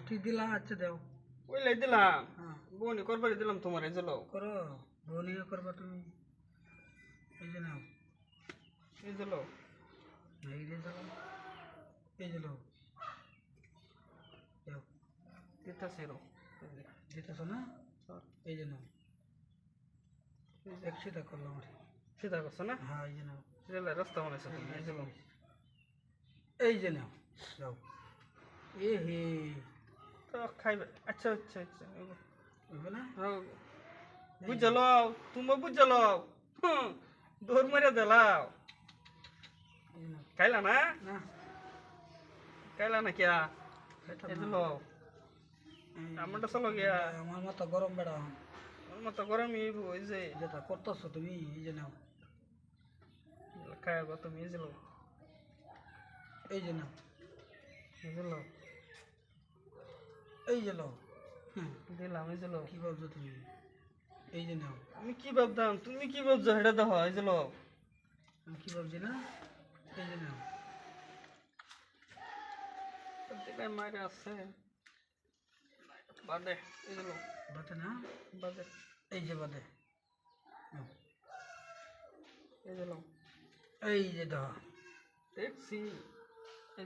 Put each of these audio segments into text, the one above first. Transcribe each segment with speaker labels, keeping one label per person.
Speaker 1: পাঁচটি দিলা আচ্ছা দেও
Speaker 2: ওই লাই দিলাম
Speaker 1: হ্যাঁ
Speaker 2: বনি করবারই দিলাম তোমার এই জলো
Speaker 1: করো বনিয়ে করবা তুমি এই যে নাও
Speaker 2: এই জলো
Speaker 1: এই যে দিলাম এই যে নাও দেও
Speaker 2: দিতেছি রো
Speaker 1: দিতেছো না এই যে নাও এক সিধা করলাম।
Speaker 2: সিধা করছ না
Speaker 1: হ্যাঁ এই যে নাও
Speaker 2: রাস্তা বানাইছো এই জলো
Speaker 1: এই যে নাও যাও এ হে
Speaker 2: খাইবে। আচ্ছা আচ্ছা আচ্ছা
Speaker 1: হবে না?
Speaker 2: বুঝলো? তুমি বুঝলো? দৌড় মেরে দিলাও।
Speaker 1: এই যে নাও
Speaker 2: খাইলা না?
Speaker 1: না।
Speaker 2: খাইলা না কিয়া? এই
Speaker 1: না।
Speaker 2: আমারটা চলো গিয়া।
Speaker 1: আমার মতো গরম বেড়া।
Speaker 2: আমার মতো গরমই ওই যে।
Speaker 1: যেটা করতেছো তুমি এই যে নাও।
Speaker 2: খাইবা তুমি এই জলো
Speaker 1: এই যে নাও।
Speaker 2: এই
Speaker 1: এই যে নাও হ্যাঁ
Speaker 2: দিলাম এই যে জলো
Speaker 1: কি ভাবছ তুমি এই যে নাও
Speaker 2: আমি কি ভাবতাম তুমি কি ভাবছ সেটা দেখো এই যে জলো
Speaker 1: আমি কি ভাবছি না এই যে নাও
Speaker 2: দিলে মারে আছে বাদে এই জলো
Speaker 1: বাতে না
Speaker 2: বাদে
Speaker 1: এই যে বাদে নাও।
Speaker 2: এই জলো
Speaker 1: এই যে দাও
Speaker 2: দেখছি এই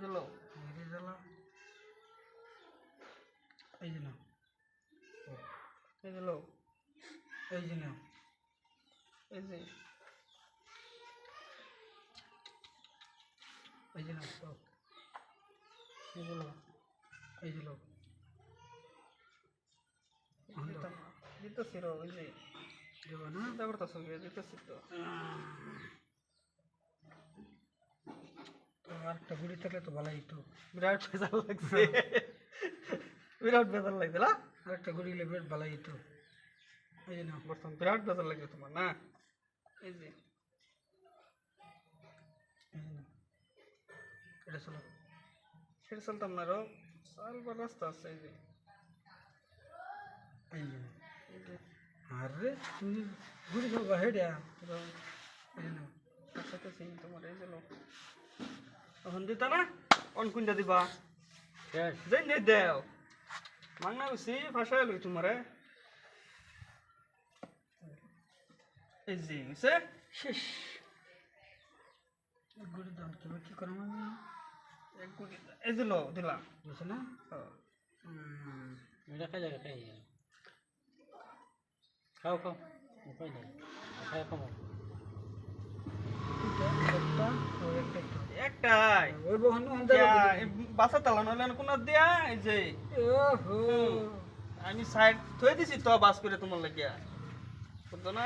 Speaker 1: এই যে জ্বালা এই যে নাও।
Speaker 2: এই জলো
Speaker 1: এই যে নাও।
Speaker 2: এই যে।
Speaker 1: এই যে নাও দাও।
Speaker 2: এই জলো
Speaker 1: এই যে
Speaker 2: দিতাম। দিতেছি রো ওই যে।
Speaker 1: দেবা না
Speaker 2: চিন্তা করতেছো গিয়ে দিতেছি তো।
Speaker 1: তো আর একটা গুড়ি থাকলে তো ভালোই তো।
Speaker 2: বিরাট বেজার লাগছে। বিরাট বেজার লাগছে না?
Speaker 1: আর একটা গুড়ি হলে বেশ ভালোই তো এই যে নাও।
Speaker 2: বর্তমান বিরাট বেজার লাগছে তোমার না? এই যে।
Speaker 1: এটা চলো।
Speaker 2: সেটা চলতাম না রো। সালবার রাস্তা আছে এই যে।
Speaker 1: এই যে। আরে তুমি গুড়ি খাবা হেডা
Speaker 2: রো
Speaker 1: এই যে নাও
Speaker 2: কাছাকাছি তোমার এই যে লো এখন দিতা না? অন কুইন্টা দিবা। যেন যে দেও। মাংনা বেশি ফাঁসা লই তোমারে। এই যে হইছে?
Speaker 1: শেষ। গুড়ি দাম কীভাবে কি
Speaker 2: এক কোটি এই যে লো দিলাম।
Speaker 1: বুঝছ না।
Speaker 3: এটা খাই যাবে খাই খাও খাও। উপায় নেই। খাই খাও
Speaker 1: একটা ও একটা একটা
Speaker 2: একটাই।
Speaker 1: ওই বহন
Speaker 2: বাসা তালা নইলে কোন দিয়া এই যে। আমি সাইড থয়ে দিছি তো বাস করে তোমার লাগিয়া না?